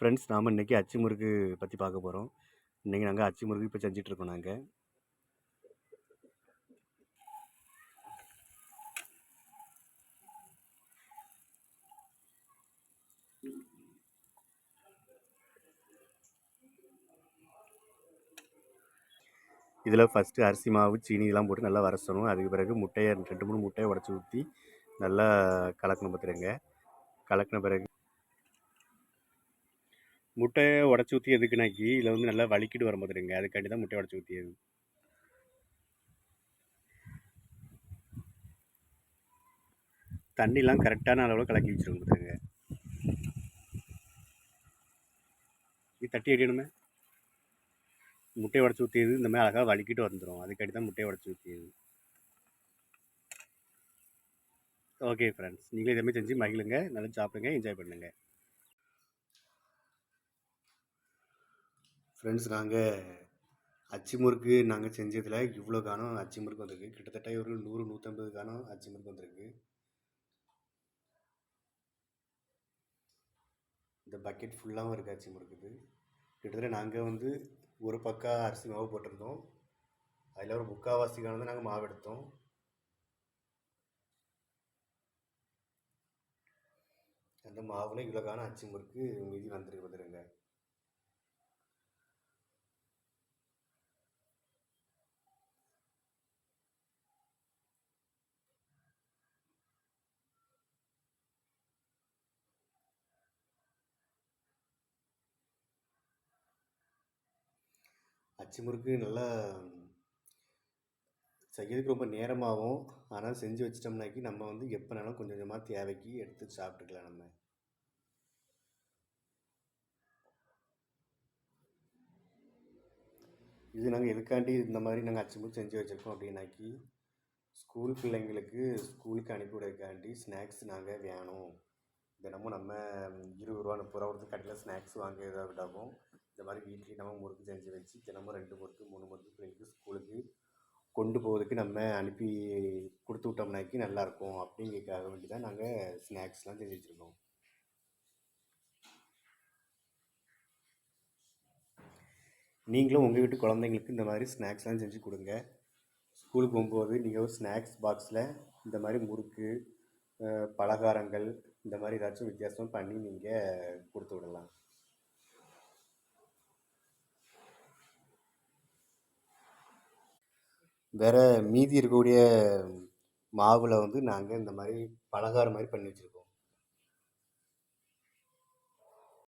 Friends நாம் இன்றைக்கி அச்சு முறுக்கு பற்றி பார்க்க போகிறோம் இன்றைக்கி நாங்கள் அச்சு முறுக்கு இப்போ செஞ்சிட்ருக்கோம் நாங்கள் இதில் ஃபஸ்ட்டு அரிசி மாவு சீனி இதெல்லாம் போட்டு நல்லா வரசணும் அதுக்கு பிறகு முட்டையை ரெண்டு மூணு முட்டையை உடச்சி ஊற்றி நல்லா கலக்கணும் பார்த்துருங்க கலக்கின பிறகு முட்டையை உடச்சி ஊற்றி எதுக்குனாக்கி இதில் வந்து நல்லா வலிக்கிட்டு வர பார்த்துருங்க அதுக்காண்டி தான் முட்டையை உடச்சி ஊற்றியது தண்ணிலாம் கரெக்டான அளவில் கலக்கி வச்சுருங்க பார்த்துருங்க இது தட்டி அடிக்கணுமே முட்டையை உடச்சி ஊற்றியது இந்த மாதிரி அழகாக வலிக்கிட்டு வந்துடும் அதுக்காண்டி தான் முட்டையை உடச்சி ஊற்றியது ஓகே ஃப்ரெண்ட்ஸ் நீங்களும் இதே மாதிரி செஞ்சு மகிழுங்க. நல்லா சாப்பிடுங்க. என்ஜாய் பண்ணுங்கள் ஃப்ரெண்ட்ஸ் நாங்கள் அச்சு முறுக்கு நாங்கள் செஞ்சதில் இவ்வளோ காணம். அச்சு முறுக்கு வந்திருக்கு. கிட்டத்தட்ட ஒரு நூறு நூற்றம்பது காணம் அச்சு முறுக்கு வந்திருக்கு. இந்த பக்கெட் ஃபுல்லாகவும் இருக்குது அச்சு முறுக்குது கிட்டத்தட்ட நாங்கள் வந்து ஒரு பக்கம் அரிசி மாவு போட்டிருந்தோம். அதில் ஒரு முக்கால்வாசி காணம் நாங்கள் மாவு எடுத்தோம். அந்த மாவில் இவ்வளோ காணம் அச்சு முறுக்கு மீதி வந்துருக்கு வந்துருங்க அச்சு முறுக்கு நல்லா செய்யறதுக்கு ரொம்ப நேரமாகும் ஆனால் செஞ்சு வச்சிட்டோம்னாக்கி நம்ம வந்து எப்போனாலும் கொஞ்சம் கொஞ்சமாக தேவைக்கு எடுத்து சாப்பிட்டுக்கலாம் நம்ம. இது நாங்கள் எதுக்காண்டி இந்த மாதிரி நாங்கள் அச்சு முறுக்கு செஞ்சு வச்சுருக்கோம் அப்படின்னாக்கி ஸ்கூல் பிள்ளைங்களுக்கு ஸ்கூலுக்கு அனுப்பிவிடக்காண்டி ஸ்நாக்ஸ் நாங்கள் வேணும். தினமும் நம்ம இருபது ரூபா முப்பது ரூபா கொடுத்து கடையில் ஸ்நாக்ஸ் வாங்க விடவும் இந்த மாதிரி வீட்லேயும் நம்ம முறுக்கு செஞ்சு வச்சு தினமும் ரெண்டு முறுக்கு மூணு முறுக்கு பிள்ளைங்களுக்கு ஸ்கூலுக்கு கொண்டு போகிறதுக்கு நம்ம அனுப்பி கொடுத்து விட்டோம்னாக்கி நல்லாயிருக்கும் அப்படிங்கிறதுக்காக வேண்டி தான் நாங்கள் ஸ்நாக்ஸ்லாம் செஞ்சு வச்சுருக்கோம். நீங்களும் உங்கள் வீட்டு குழந்தைங்களுக்கு இந்த மாதிரி ஸ்நாக்ஸ்லாம் செஞ்சு கொடுங்க. ஸ்கூலுக்கு போகும்போது நீங்கள் ஒரு ஸ்நாக்ஸ் பாக்ஸில் இந்த மாதிரி முறுக்கு பலகாரங்கள் இந்த மாதிரி ஏதாச்சும் வித்தியாசம் பண்ணி நீங்கள் கொடுத்து விடலாம். வேறு மீதி இருக்கக்கூடிய மாவில் வந்து நாங்கள் இந்த மாதிரி பலகாரம் மாதிரி பண்ணி வச்சுருக்கோம்.